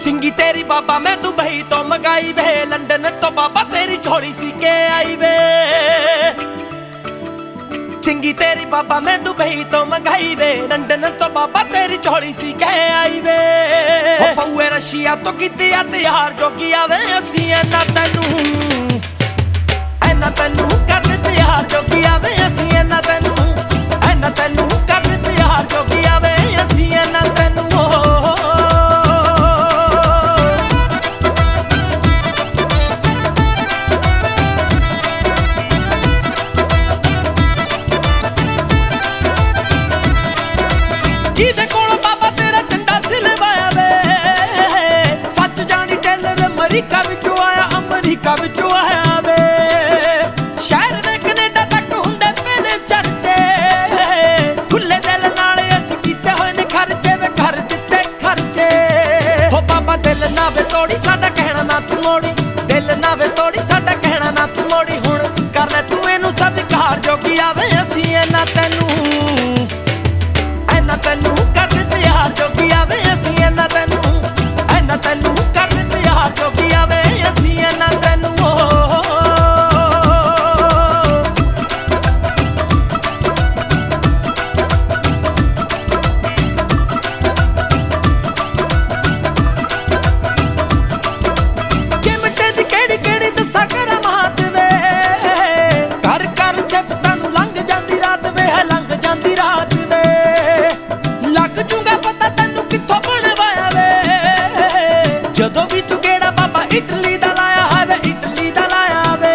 ਸਿੰਗੀ ਤੇਰੀ ਬਾਬਾ ਮੈਂ ਦੁਬਈ ਤੋਂ ਮਗਾਈ ਵੇ। ਲੰਡਨ ਤੋਂ ਬਾਬਾ ਤੇਰੀ ਝੋਲੀ ਸੀ ਕੇ ਆਈ ਵੇ। ਸਿੰਗੀ ਤੇਰੀ ਬਾਬਾ ਮੈਂ ਦੁਬਈ ਤੋਂ ਮੰਗਾਈ ਵੇ। ਲੰਡਨ ਤੋਂ ਬਾਬਾ ਤੇਰੀ ਝੋਲੀ ਸੀ ਕਹਿ ਆਈ ਵੇ। ਹੋ। ਪਊਏ ਰਸ਼ੀਆ ਤੋਂ ਕੀਤੀ ਆ ਤਿਆਰ ਜੋਗੀ ਆਵੇ ਅਸੀਂ ਇਹਨਾਂ ਤੈਨੂੰ ਦਿਲ ਨਾ ਵੇ ਤੋੜੀ ਸਾਡਾ ਇਟਲੀ ਦਾ ਲਾਇਆ ਹੈ ਵੇ, ਇਟਲੀ ਦਾ ਲਾਇਆ ਵੇ।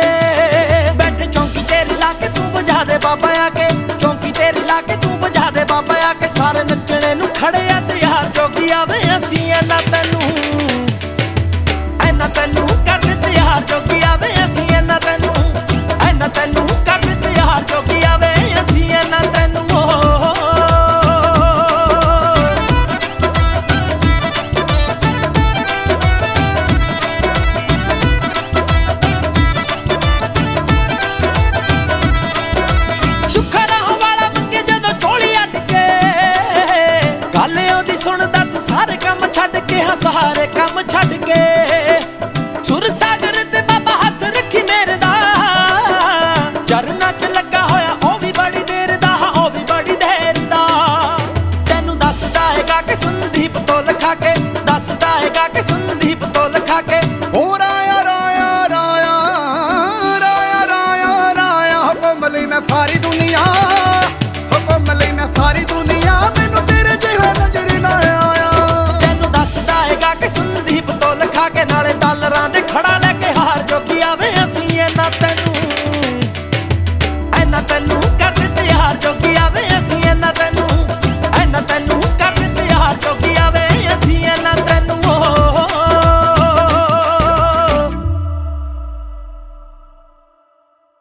ਬੈਠ ਚੌਂਕੀ ਤੇਰੀ ਲਾ ਕੇ ਤੂੰ ਬੁਝਾ ਦੇ ਬਾਬਾ ਆ ਕੇ। ਚੌਂਕੀ ਤੇਰੀ ਲਾ ਕੇ ਤੂੰ ਬੁਝਾ ਦੇ ਬਾਬਾ ਆ ਕੇ। ਸਾਰੇ ਨੱਚਣੇ ਨੂੰ ਖੜੇ ਆ ਤੇ ਤਿਆਰ, ਜੋਗੀ ਆਵੇ ਅਸੀਂ ਇਹਨਾਂ ਛੱਡ ਕੇ ਹਾਂ ਸਾਰੇ ਕੰਮ ਛੱਡ ਕੇ। ਸੁਰ ਸਾਗਰ ਤੇ ਬਾਬਾ ਹੱਥ ਰੱਖੀ ਮੇਰੇ ਦਾ। ਚਰਨਾਂ 'ਚ ਲੱਗਾ ਹੋਇਆ ਉਹ ਵੀ ਬੜੀ ਦੇਰ ਦਾ ਹਾਂ, ਉਹ ਵੀ ਬੜੀ ਦੇਰ ਦਾ। ਤੈਨੂੰ ਦੱਸਦਾ ਹੈਗਾ ਕਿ ਸੰਦੀਪ ਤੋਂ ਲਿਖਾ ਕੇ